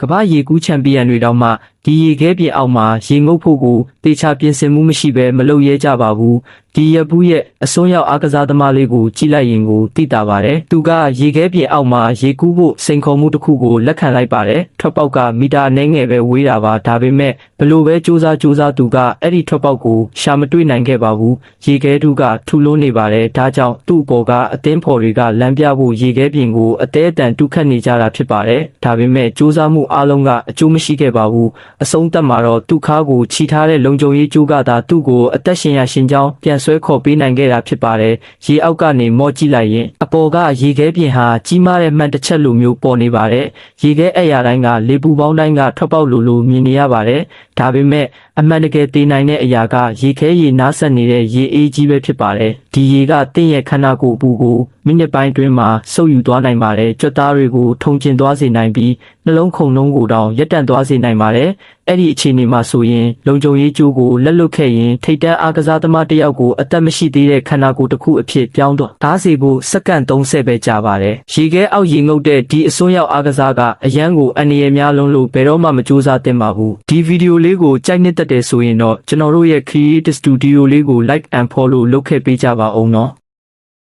ကမ္ဘာရေကူးချန်ပီယံတွေတောင်မှ ဒီရေခဲပြင်အောက်မှာရေငုပ်ဖို့ကိုတေချာပြင်ဆင်မှုမရှိဘဲမလုပ်ရဲကြပါဘူးဒီရပူးရဲ့အစွန်းရောက်အားကစားသမားလေးကိုကြည့်လိုက်ရင်ကိုသိတာပါတယ်သူကရေခဲပြင်အောက်မှာရေကူးဖို့စိန်ခေါ်မှုတစ်ခုကိုလက်ခံလိုက်ပါတယ်ထွက်ပေါက်ကမီတာအနည်းငယ်ပဲဝေးတာပါဒါပေမဲ့ဘလို့ပဲစူးစမ်းစူးစမ်းသူကအဲ့ဒီထွက်ပေါက်ကိုရှာမတွေ့နိုင်ခဲ့ပါဘူးရေခဲတူကထူလုံးနေပါတယ်ဒါကြောင့်သူ့အပေါ်ကအသင်းဖော်တွေကလမ်းပြဖို့ရေခဲပြင်ကိုအသေးအတန်တူခတ်နေကြတာဖြစ်ပါတယ်ဒါပေမဲ့စူးစမ်းမှုအလုံးကအကျိုးမရှိခဲ့ပါဘူးအဆုံးသတ်မှာတော့သူ့ခါကိုခြိထားတဲ့လုံခြုံရေးကြိုးကသာသူ့ကိုအသက်ရှင်ရရှင်ကြောင်းပြန်ဆွဲခေါ်ပေးနိုင်ခဲ့တာဖြစ်ပါတယ်။ရေအောက်ကနေမော့ကြည့်လိုက်ရင်အပေါ်ကရေခဲပြင်ဟာကြီးမားတဲ့မှန်တစ်ချက်လိုမျိုးပေါ်နေပါတယ်။ရေခဲအဲ့ရတိုင်းကလေပူပေါင်းတိုင်းကထွက်ပေါက်လိုလိုမြင်နေရပါတယ်။ဒါပေမဲ့အမှန်တကယ်တည်နိုင်တဲ့အရာကရေခဲရေနားဆက်နေတဲ့ရေအေးကြီးပဲဖြစ်ပါတယ်။ဒီရေကတင့်ရဲ့ခန္ဓာကိုယ်အပူကိုမိနစ်ပိုင်းအတွင်းမှာစုပ်ယူသွားနိုင်ပါတယ်။ကြွက်သားတွေကိုထုံကျင်သွားစေနိုင်ပြီးနှလုံးခုန်နှုံးကိုတောင်ရက်တန့်သွားစေနိုင်ပါတယ်။အဲ့ဒီအခြေအနေမှာဆိုရင်လုံခြုံရေးကြိုးကိုလက်လွတ်ခဲ့ရင်ထိတ်တန့်အားကစားသမားတစ်ယောက်ကိုအသက်မရှိသေးတဲ့ခန္ဓာကိုယ်တစ်ခုအဖြစ်ပြောင်းတော့ဓာတ်စီဖို့စက္ကန့်30ပဲကြာပါတယ်။ရေခဲအောက်ရေငုပ်တဲ့ဒီအစွန်းရောက်အားကစားကအရန်ကိုအန္တရာယ်များလုံးလို့ဘယ်တော့မှမကြိုးစားသင့်ပါဘူး။ဒီဗီဒီယိုလေးကိုကြိုက်နှစ်သက်တယ်ဆိုရင်တော့ကျွန်တော်တို့ရဲ့ Creative Studio လေးကို like and follow လုပ်ခဲ့ပေးကြပါအောင်နော်။